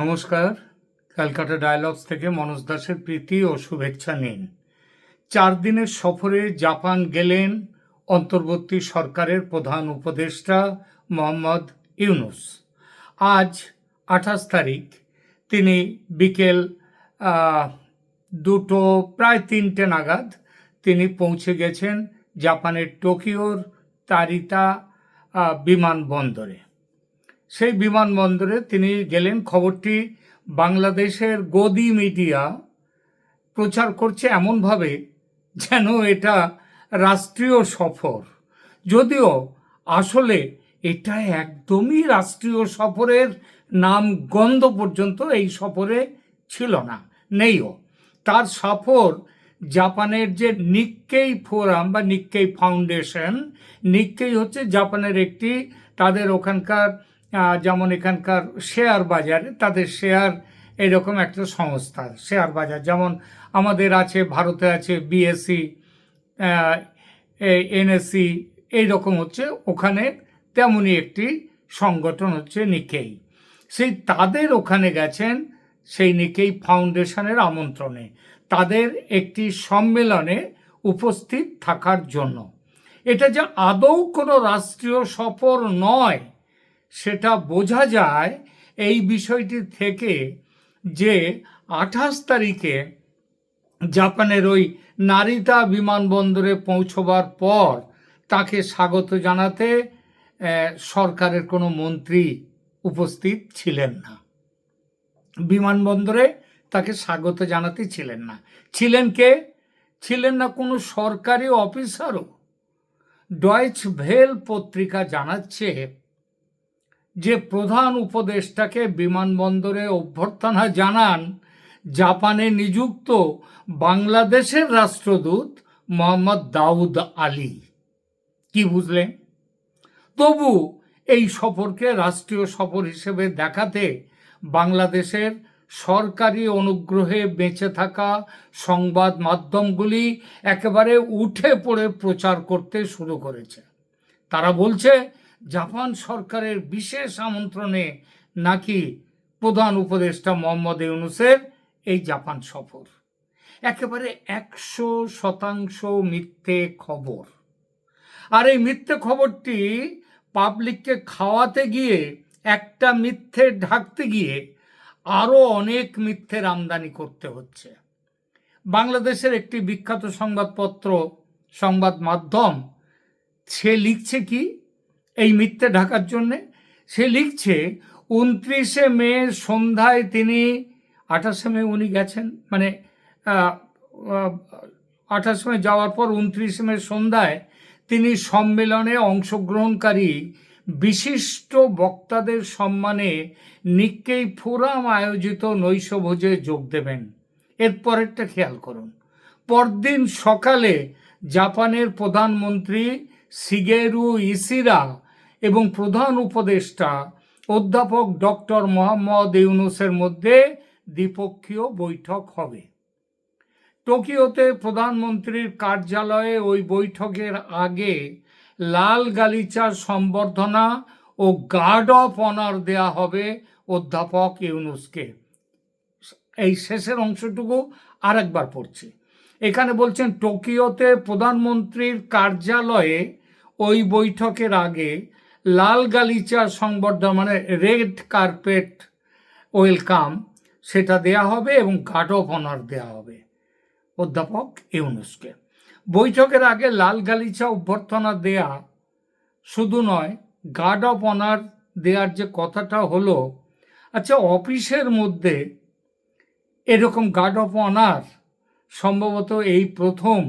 নমস্কার। ক্যালকাটা ডায়ালগস থেকে মনোজ দাসের প্রীতি ও শুভেচ্ছা নিন। চার দিনের সফরে জাপান গেলেন অন্তর্বর্তী সরকারের প্রধান উপদেষ্টা মোহাম্মদ ইউনুস। আজ আঠাশ তারিখ। তিনি বিকেল দুটো, প্রায় তিনটে নাগাদ তিনি পৌঁছে গেছেন জাপানের টোকিওর তারিতা বিমানবন্দরে। সেই বিমানবন্দরে তিনি গেলেন। খবরটি বাংলাদেশের গদি মিডিয়া প্রচার করছে এমনভাবে যেন এটা রাষ্ট্রীয় সফর। যদিও আসলে এটা একদমই রাষ্ট্রীয় সফরের নাম গন্ধ পর্যন্ত এই সফরে ছিল না, নেইও। তার সফর জাপানের যে নিক্কেই ফোরাম বা নিক্কেই ফাউন্ডেশন, নিক্কেই হচ্ছে জাপানের একটি তাদের ওখানকার যেমন এখানকার শেয়ার বাজারে, তাদের শেয়ার এরকম একটা সংস্থা। শেয়ার বাজার, যেমন আমাদের আছে, ভারতে আছে বিএসসি এনএসসি এইরকম হচ্ছে। ওখানে তেমনই একটি সংগঠন হচ্ছে নিকেই। সেই তাদের ওখানে গেছেন সেই নিকেই ফাউন্ডেশনের আমন্ত্রণে। তাদের একটি সম্মেলনে উপস্থিত থাকার জন্য। এটা যে আদৌ কোনো রাষ্ট্রীয় সফর নয় সেটা বোঝা যায় এই বিষয়টি থেকে যে আঠাশ তারিখে জাপানের ওই নারিতা বিমানবন্দরে পৌঁছবার পর তাকে স্বাগত জানাতে সরকারের কোনো মন্ত্রী উপস্থিত ছিলেন না। বিমানবন্দরে তাকে স্বাগত জানাতে ছিলেন না। ছিলেন কে? ছিলেন না কোনো সরকারি অফিসারও। ডয়েচ ভেল পত্রিকা জানাচ্ছে যে প্রধান উপদেষ্টাকে বিমানবন্দরে অভ্যর্থনা জানান, জাপানে নিযুক্ত বাংলাদেশের রাষ্ট্রদূত মোহাম্মদ দাউদ আলী। কি বুঝলেন তবু এই সফরকে রাষ্ট্রীয় সফর হিসেবে দেখাতে বাংলাদেশের সরকারি অনুগ্রহে বেঁচে থাকা সংবাদ মাধ্যমগুলি একেবারে উঠে পড়ে প্রচার করতে শুরু করেছে। তারা বলছে জাপান সরকারের বিশেষ আমন্ত্রণে নাকি প্রধান উপদেষ্টা মোহাম্মদ ইউনুসের এই জাপান সফর। একেবারে একশো শতাংশ মিথ্যে খবর। আর এই মিথ্যে খবরটি পাবলিককে খাওয়াতে গিয়ে, একটা মিথ্যে ঢাকতে গিয়ে আরও অনেক মিথ্যের আমদানি করতে হচ্ছে। বাংলাদেশের একটি বিখ্যাত সংবাদপত্র, সংবাদ মাধ্যম, সে লিখছে কি? এই মিথ্যে ঢাকার জন্যে। সে লিখছে, উনত্রিশে মে সন্ধ্যায় তিনি আঠাশে মে উনি গেছেন মানে আঠাশে মে যাওয়ার পর উনত্রিশে মে সন্ধ্যায় তিনি সম্মেলনে অংশগ্রহণকারী বিশিষ্ট বক্তাদের সম্মানে নিক্কেই ফোরাম আয়োজিত নৈশভোজে যোগ দেবেন। এরপরেরটা খেয়াল করুন। পরদিন সকালে জাপানের প্রধানমন্ত্রী সিগেরু ইসিরা এবং প্রধান উপদেষ্টা অধ্যাপক ডক্টর মোহাম্মদ ইউনুসের মধ্যে দ্বিপক্ষীয় বৈঠক হবে। টোকিওতে প্রধানমন্ত্রীর কার্যালয়ে ওই বৈঠকের আগে লাল গালিচার সম্বর্ধনা ও গার্ড অফ অনার দেয়া হবে অধ্যাপক ইউনুসকে। এই শেষের অংশটুকু আরেকবার পড়ছি। এখানে বলছেন, টোকিওতে প্রধানমন্ত্রীর কার্যালয়ে ওই বৈঠকের আগে লাল গালিচা সংবর্ধনা মানে রেড কার্পেট ওয়েলকাম, সেটা দেয়া হবে এবং গার্ড অফ অনার দেওয়া হবে অধ্যাপক ইউনুসকে। বৈঠকের আগে লাল গালিচা অভ্যর্থনা দেয়া শুধু নয়, গার্ড অফ অনার দেওয়ার যে কথাটা হলো আচ্ছা অফিসের মধ্যে এরকম গার্ড অফ অনার সম্ভবত এই প্রথম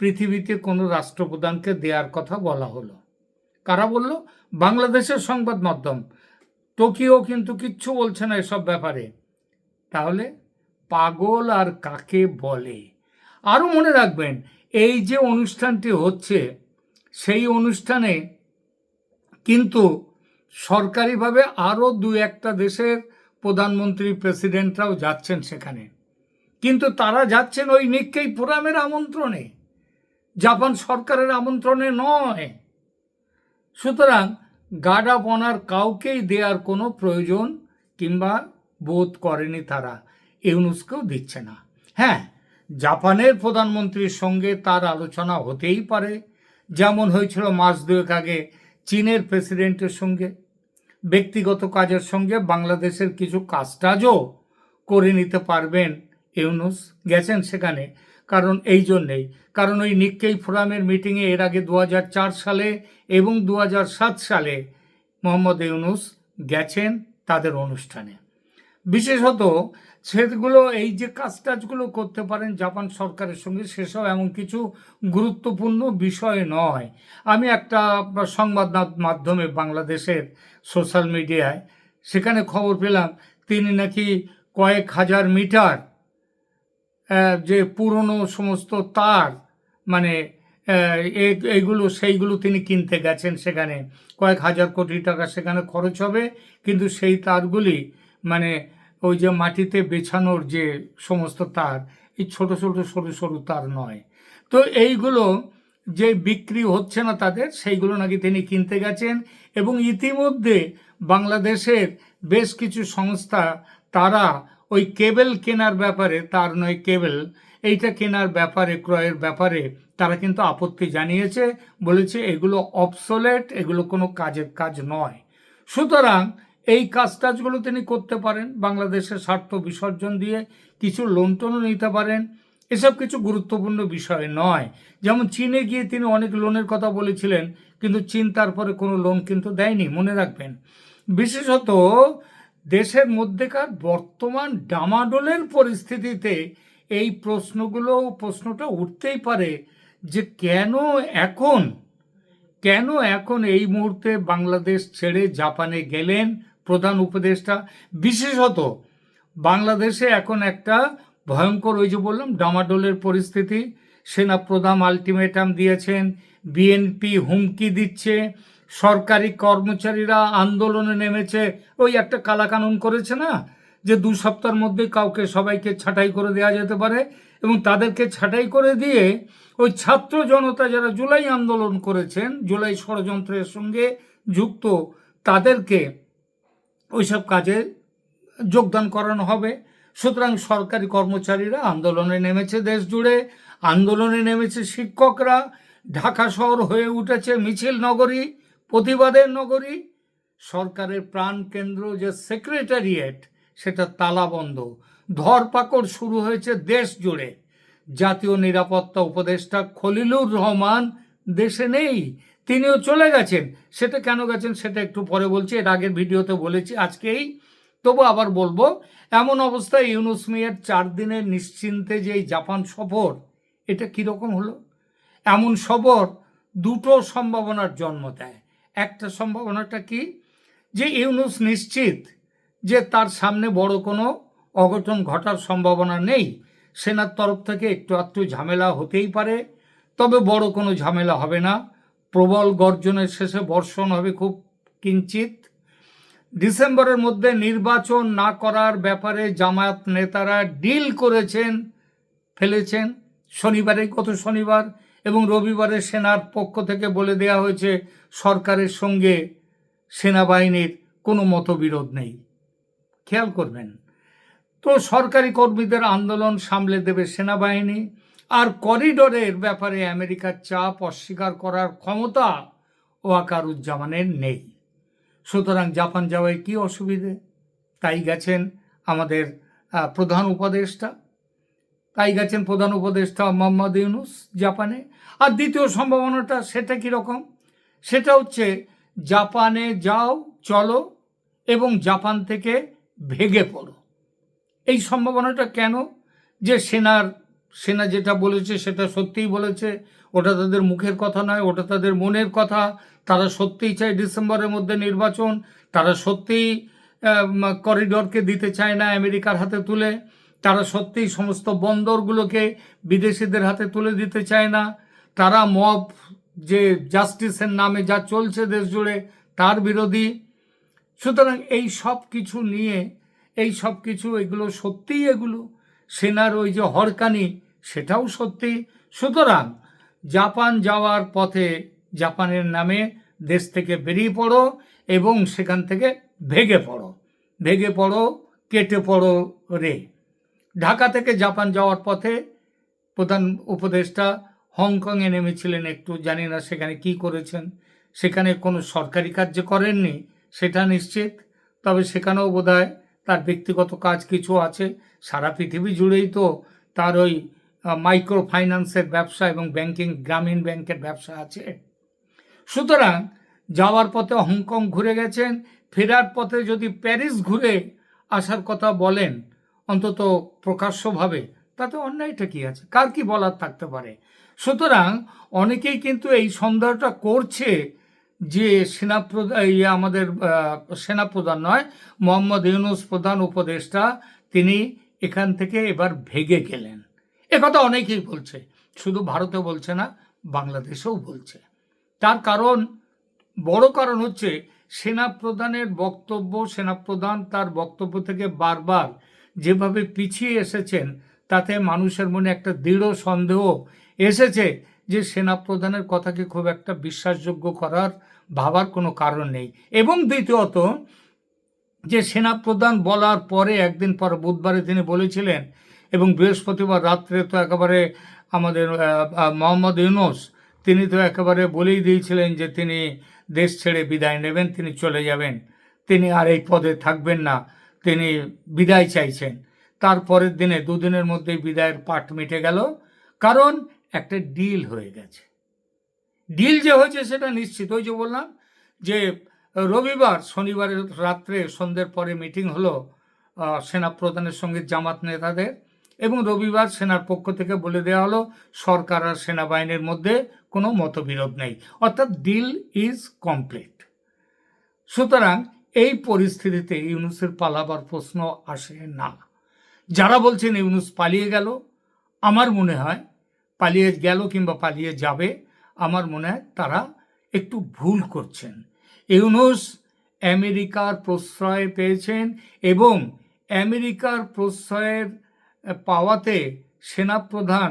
পৃথিবীতে কোনো রাষ্ট্রপ্রধানকে দেওয়ার কথা বলা হলো। কারা বলল? বাংলাদেশের সংবাদ মাধ্যম। টোকিও কিন্তু কিচ্ছু বলছে না এসব ব্যাপারে। তাহলে পাগল আর কাকে বলে? আরও মনে রাখবেন, এই যে অনুষ্ঠানটি হচ্ছে, সেই অনুষ্ঠানে কিন্তু সরকারিভাবে আরও দু একটা দেশের প্রধানমন্ত্রী প্রেসিডেন্টরাও যাচ্ছেন সেখানে। কিন্তু তারা যাচ্ছেন ওই নিক্কেই ফোরামের আমন্ত্রণে। জাপান সরকারের আমন্ত্রণে নয়। সুতরাং গার্ড অফ অনার কাউকেই দেওয়ার কোনো প্রয়োজন কিংবা বোধ করেনি তারা। ইউনুসকেও দিচ্ছে না। হ্যাঁ জাপানের প্রধানমন্ত্রীর সঙ্গে তার আলোচনা হতেই পারে, যেমন হয়েছিল মাস দুয়েক আগে চীনের প্রেসিডেন্টের সঙ্গে। ব্যক্তিগত কাজের সঙ্গে বাংলাদেশের কিছু কাজটাজও করে নিতে পারবেন ইউনুস। গেছেন সেখানে। কারণ এই জন্যেই। কারণ ওই নিক্কেই ফোরামের মিটিংয়ে এর আগে দু হাজার চার সালে এবং দু হাজার সাত সালে মোহাম্মদ ইউনুস গেছেন তাদের অনুষ্ঠানে। বিশেষত সেগুলো, এই যে কাজ টাজগুলো করতে পারেন জাপান সরকারের সঙ্গে, সেসব এমন কিছু গুরুত্বপূর্ণ বিষয় নয়। আমি একটা সংবাদ মাধ- মাধ্যমে বাংলাদেশের সোশ্যাল মিডিয়ায় সেখানে খবর পেলাম, তিনি নাকি কয়েক হাজার মিটার যে পুরনো সমস্ত তার মানে এইগুলো সেইগুলো তিনি কিনতে গেছেন সেখানে। কয়েক হাজার কোটি টাকা সেখানে খরচ হবে, কিন্তু সেই তারগুলি মানে ওই যে মাটিতে বেছানোর যে সমস্ত তার, এই ছোট ছোট, সরু সরু তার নয়। তো এইগুলো যে বিক্রি হচ্ছে না তাদের, সেইগুলো নাকি তিনি কিনতে গেছেন, এবং ইতিমধ্যে বাংলাদেশের বেশ কিছু সংস্থা, তারা ওই কেবল কেনার ব্যাপারে, তার নয় কেবল, এইটা কেনার ব্যাপারে, ক্রয়ের ব্যাপারে তারা কিন্তু আপত্তি জানিয়েছে, বলেছে এগুলো অবসোলেট এগুলো কোনো কাজের কাজ নয়। সুতরাং এই কাজ টাজগুলো তিনি করতে পারেন, বাংলাদেশের স্বার্থ বিসর্জন দিয়ে কিছু লোন টোনও নিতে পারেন। এসব কিছু গুরুত্বপূর্ণ বিষয় নয়। যেমন চীনে গিয়ে তিনি অনেক লোনের কথা বলেছিলেন, কিন্তু চীন তারপরে কোনো লোন কিন্তু দেয়নি, মনে রাখবেন। বিশেষত দেশের মধ্যেকার বর্তমান ডামাডোলের পরিস্থিতিতে এই প্রশ্নগুলো প্রশ্নটা উঠতেই পারে যে কেন এখন কেন এখন এই মুহূর্তে বাংলাদেশ ছেড়ে জাপানে গেলেন প্রধান উপদেষ্টা? বিশেষত বাংলাদেশে এখন একটা ভয়ঙ্কর ওই যে বললাম, ডামাডোলের পরিস্থিতি। সেনা প্রধান আলটিমেটাম দিয়েছেন, বিএনপি হুমকি দিচ্ছে সরকারি কর্মচারীরা আন্দোলনে নেমেছে। ওই একটা কালাকানুন করেছে না? যে দু সপ্তাহের মধ্যে কাউকে সবাইকে ছাঁটাই করে দেওয়া যেতে পারে এবং তাদেরকে ছাঁটাই করে দিয়ে ওই ছাত্র জনতা যারা জুলাই আন্দোলন করেছেন, জুলাই ষড়যন্ত্রের সঙ্গে যুক্ত, তাদেরকে ওইসব কাজে যোগদান করানো হবে। সুতরাং সরকারি কর্মচারীরা আন্দোলনে নেমেছে দেশ জুড়ে, আন্দোলনে নেমেছে শিক্ষকরা, ঢাকা শহর হয়ে উঠেছে মিছিল নগরী। প্রতিবাদের নগরী, সরকারের প্রাণকেন্দ্র যে সেক্রেটারিয়েট, সেটা তালাবন্ধ। ধরপাকড় শুরু হয়েছে দেশ জুড়ে। জাতীয় নিরাপত্তা উপদেষ্টা খলিলুর রহমান দেশে নেই, তিনিও চলে গেছেন। সেটা কেন গেছেন সেটা একটু পরে বলছি, এর আগের ভিডিওতে বলেছি আজকেই। তবু আবার বলব, এমন অবস্থায় ইউনুস মিয়ার চার দিনের নিশ্চিন্তে যে জাপান সফর, এটা কীরকম হলো? এমন সফর দুটো সম্ভাবনার জন্ম দেয়। একটা সম্ভাবনাটা কি? যে ইউনুস নিশ্চিত যে তার সামনে বড় কোনো অঘটন ঘটার সম্ভাবনা নেই, সেনার তরফ থেকে একটু একটু ঝামেলা হতেই পারে, তবে বড় কোনো ঝামেলা হবে না। প্রবল গর্জনের শেষে বর্ষণ হবে খুব কিঞ্চিত। ডিসেম্বরের মধ্যে নির্বাচন না করার ব্যাপারে জামায়াত নেতারা ডিল করেছেন, ফেলেছেন। শনিবারে গত শনিবার এবং রবিবারে সেনার পক্ষ থেকে বলে দেওয়া হয়েছে, সরকারের সঙ্গে সেনাবাহিনীর কোনো মতবিরোধ নেই। খেয়াল করবেন। তো সরকারি কর্মীদের আন্দোলন সামলে দেবে সেনাবাহিনী, আর করিডোরের ব্যাপারে আমেরিকার চাপ অস্বীকার করার ক্ষমতা ওয়াকারুজ্জামানের নেই। সুতরাং জাপান যাওয়ায় কি অসুবিধে? তাই গেছেন আমাদের প্রধান উপদেষ্টা। তাই গেছেন প্রধান উপদেষ্টা মোহাম্মদ ইউনুস জাপানে। আর দ্বিতীয় সম্ভাবনাটা সেটা কীরকম সেটা হচ্ছে জাপানে যাও, চলো এবং জাপান থেকে ভেগে পড়ো। এই সম্ভাবনাটা কেন? যে সেনার, সেনা যেটা বলেছে সেটা সত্যিই বলেছে, ওটা তাদের মুখের কথা নয়, ওটা তাদের মনের কথা। তারা সত্যিই চায় ডিসেম্বরের মধ্যে নির্বাচন, তারা সত্যিই করিডোরকে দিতে চায় না আমেরিকার হাতে তুলে। তারা সত্যিই সমস্ত বন্দরগুলোকে বিদেশিদের হাতে তুলে দিতে চায় না। তারা মব যে জাস্টিসের নামে যা চলছে দেশ জুড়ে তার বিরোধী। সুতরাং এই সব কিছু নিয়ে, এই সব কিছু, এগুলো সত্যিই এগুলো? সেনার ওই যে হরকানি, সেটাও সত্যি। সুতরাং জাপান যাওয়ার পথে জাপানের নামে দেশ থেকে বেরিয়ে পড়ো এবং সেখান থেকে ভেগে পড়ো। ভেগে পড়ো, কেটে পড়ো রে। ঢাকা থেকে জাপান যাওয়ার পথে প্রধান উপদেষ্টা হংকংয়ে নেমেছিলেন একটু, জানি না সেখানে কি করেছেন। সেখানে কোনো সরকারি কাজ যে করেননি, সেটা নিশ্চিত। তবে সেখানেও বোধহয় তার ব্যক্তিগত কাজ কিছু আছে। সারা পৃথিবী জুড়েই তো তার ওই মাইক্রো ফাইন্যান্সের ব্যবসা এবং ব্যাংকিং, গ্রামীণ ব্যাংকের ব্যবসা আছে। সুতরাং যাওয়ার পথে হংকং ঘুরে গেছেন, ফেরার পথে যদি প্যারিস ঘুরে আসার কথা বলেন অন্তত প্রকাশ্যভাবে, তাতে অন্যায়টা কি আছে? কার কি বলার থাকতে পারে? সুতরাং অনেকেই কিন্তু এই সন্দেহটা করছে যে সেনাপ্রধান আমাদের সেনাপ্রধান নয়, মোহাম্মদ ইউনুস প্রধান উপদেষ্টা, তিনি এখান থেকে এবার ভেগে গেলেন। একথা অনেকেই বলছে। শুধু ভারতে বলছে না, বাংলাদেশেও বলছে। তার কারণ, বড় কারণ হচ্ছে, সেনাপ্রধানের বক্তব্য, সেনাপ্রধান তার বক্তব্য থেকে বারবার যেভাবে পিছিয়ে এসেছেন, তাতে মানুষের মনে একটা দৃঢ় সন্দেহ এসেছে যে সেনাপ্রধানের কথাকে খুব একটা বিশ্বাসযোগ্য করার ভাবার কোনো কারণ নেই। এবং দ্বিতীয়ত, যে সেনাপ্রধান বলার পরে একদিন পর বুধবারে তিনি বলেছিলেন, এবং বৃহস্পতিবার রাত্রে তো একেবারে আমাদের মোহাম্মদ ইউনুস, তিনি তো একেবারে বলেই দিয়েছিলেন যে তিনি দেশ ছেড়ে বিদায় নেবেন, তিনি চলে যাবেন। তিনি আর এই পদে থাকবেন না। তিনি বিদায় চাইছেন। তারপরের দিনে দুদিনের মধ্যেই বিদায়ের পাট মিটে গেল, কারণ একটা ডিল হয়ে গেছে। ডিল যে হয়েছে সেটা নিশ্চিত। ওই যে বললাম যে রবিবার শনিবারের রাত্রে সন্ধ্যের পরে মিটিং হলো সেনা প্রধানের সঙ্গে জামাত নেতাদের এবং রবিবার সেনার পক্ষ থেকে বলে দেওয়া হলো, সরকার আর সেনাবাহিনীর মধ্যে কোনো মতবিরোধ নেই। অর্থাৎ ডিল ইজ কমপ্লিট সুতরাং এই পরিস্থিতিতে ইউনুসের পালাবার প্রশ্ন আসে না। যারা বলছেন ইউনুস পালিয়ে গেল, আমার মনে হয় পালিয়ে গেল কিংবা পালিয়ে যাবে, আমার মনে হয় তারা একটু ভুল করছেন। ইউনুস আমেরিকার প্রশ্রয় পেয়েছেন এবং আমেরিকার প্রশ্রয়ের পাওয়াতে সেনাপ্রধান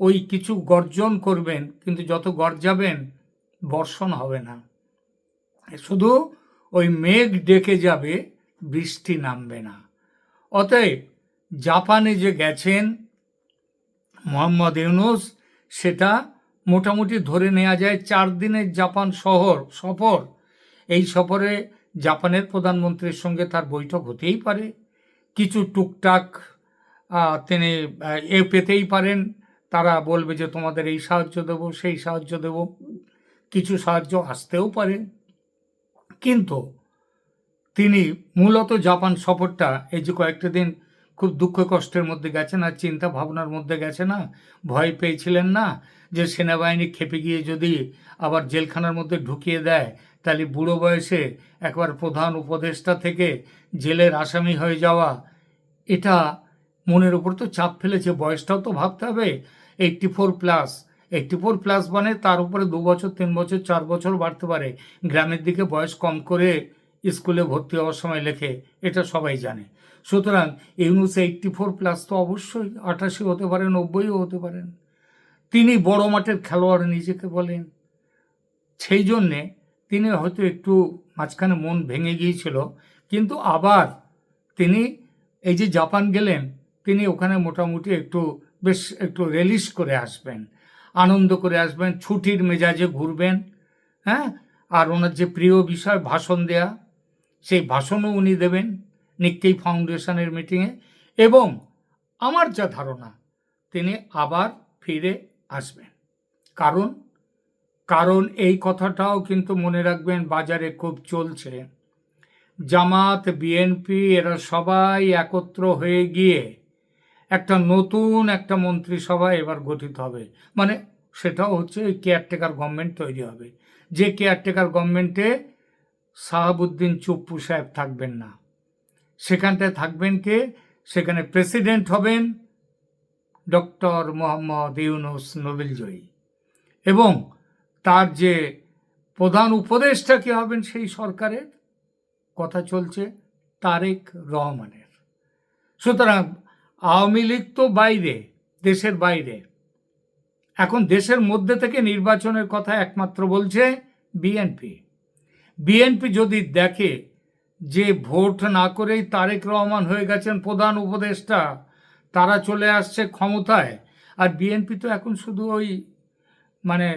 ওই কিছু গর্জন করবেন, কিন্তু যত গর্জাবেন, বর্ষণ হবে না। শুধু ওই মেঘ ডেকে যাবে, বৃষ্টি নামবে না। অতএব জাপানে যে গেছেন মোহাম্মদ ইউনুস, সেটা মোটামুটি ধরে নেওয়া যায় চার দিনের জাপান শহর, সফর। এই সফরে জাপানের প্রধানমন্ত্রীর সঙ্গে তার বৈঠক হতেই পারে। কিছু টুকটাক তিনি এ পেতেই পারেন। তারা বলবে যে, তোমাদের এই সাহায্য দেব, সেই সাহায্য দেব। কিছু সাহায্য আসতেও পারে। কিন্তু তিনি মূলত জাপান সফরটা এই যে কয়েকটা দিন খুব দুঃখ কষ্টের মধ্যে গেছেন আর চিন্তা ভাবনার মধ্যে গেছে না, ভয় পেয়েছিলেন না যে সেনাবাহিনী খেপে গিয়ে যদি আবার জেলখানার মধ্যে ঢুকিয়ে দেয়, তাহলে বুড়ো বয়সে একবার প্রধান উপদেষ্টা থেকে জেলের আসামি হয়ে যাওয়া, এটা মনের উপর তো চাপ ফেলেছে, বয়সটাও তো ভাবতে হবে, eighty four plus eighty four plus মানে তার উপরে দু বছর, তিন বছর, চার বছর বাড়তে পারে। গ্রামের দিকে বয়স কম করে স্কুলে ভর্তি হওয়ার সময় লেখে, এটা সবাই জানে। সুতরাং ইউনুস এইটটি ফোর প্লাস তো অবশ্যই আটাশি হতে পারেন নব্বইও হতে পারেন তিনি বড় মাঠের খেলোয়াড় নিজেকে বলেন। সেই জন্যে তিনি হয়তো একটু মাঝখানে মন ভেঙে গিয়েছিল, কিন্তু আবার তিনি এই যে জাপান গেলেন, তিনি ওখানে মোটামুটি একটু বেশ একটু রেলিশ করে আসবেন। আনন্দ করে আসবেন, ছুটির মেজাজে ঘুরবেন হ্যাঁ? আর ওনার যে প্রিয় বিষয়, ভাষণ দেয়া, সেই ভাষণও উনি দেবেন নিক্কেই ফাউন্ডেশনের মিটিংয়ে। এবং আমার যা ধারণা, তিনি আবার ফিরে আসবেন। কারণ কারণ এই কথাটাও কিন্তু মনে রাখবেন, বাজারে খুব চলছে। জামাত, বিএনপি, এরা সবাই একত্র হয়ে গিয়ে নতুন একটা মন্ত্রিসভা এবার গঠিত হবে। মানে সেটাও হচ্ছে ওই কেয়ারটেকার গভর্নমেন্ট তৈরি হবে। যে কেয়ারটেকার গভর্নমেন্টে সাহাবুদ্দিন চুপ্পু সাহেব থাকবেন না। সেখানটায় থাকবেন কে? সেখানে প্রেসিডেন্ট হবেন ডক্টর মোহাম্মদ ইউনুস নোবেলজয়ী এবং তার যে প্রধান উপদেষ্টা কে হবেন সেই সরকারের কথা চলছে তারেক রহমানের। সুতরাং আওয়ামী লীগ তো বাইরে, দেশের বাইরে। এখন দেশের মধ্যে থেকে নির্বাচনের কথা একমাত্র বলছে বিএনপি। বিএনপি যদি দেখে যে ভোট না করেই তারেক রহমান হয়ে গেছেন প্রধান উপদেষ্টা, তারা চলে আসছে ক্ষমতায়। আর বিএনপি তো এখন শুধু ওই মানে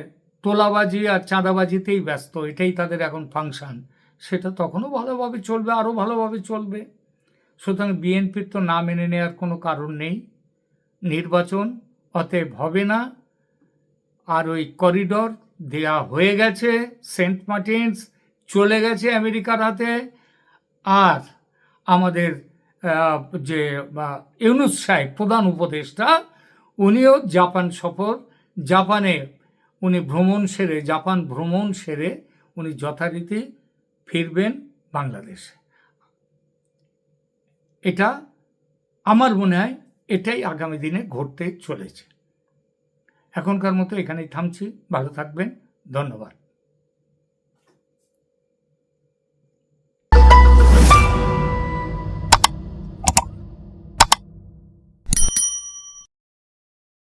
তোলাবাজি আর চাঁদাবাজিতেই ব্যস্ত, এটাই তাদের এখন ফাংশন। সেটা তখনও ভালোভাবে চলবে, আরও ভালোভাবে চলবে। সুতরাং বিএনপির তো না মেনে নেওয়ার কোনো কারণ নেই। নির্বাচন অতএব হবে না। আর ওই করিডর দেয়া হয়ে গেছে, সেন্ট মার্টিনস চলে গেছে আমেরিকার হাতে। আর আমাদের যে ইউনুস সাহেব, প্রধান উপদেষ্টা, উনিও জাপান সফর। জাপানে উনি ভ্রমণ সেরে, জাপান ভ্রমণ সেরে উনি যথারীতি ফিরবেন বাংলাদেশে। এটা আমার মনে হয় এটাই আগামী দিনে ঘটতে চলেছে। এখনকার মতো এখানেই থামছি। ভালো থাকবেন। ধন্যবাদ।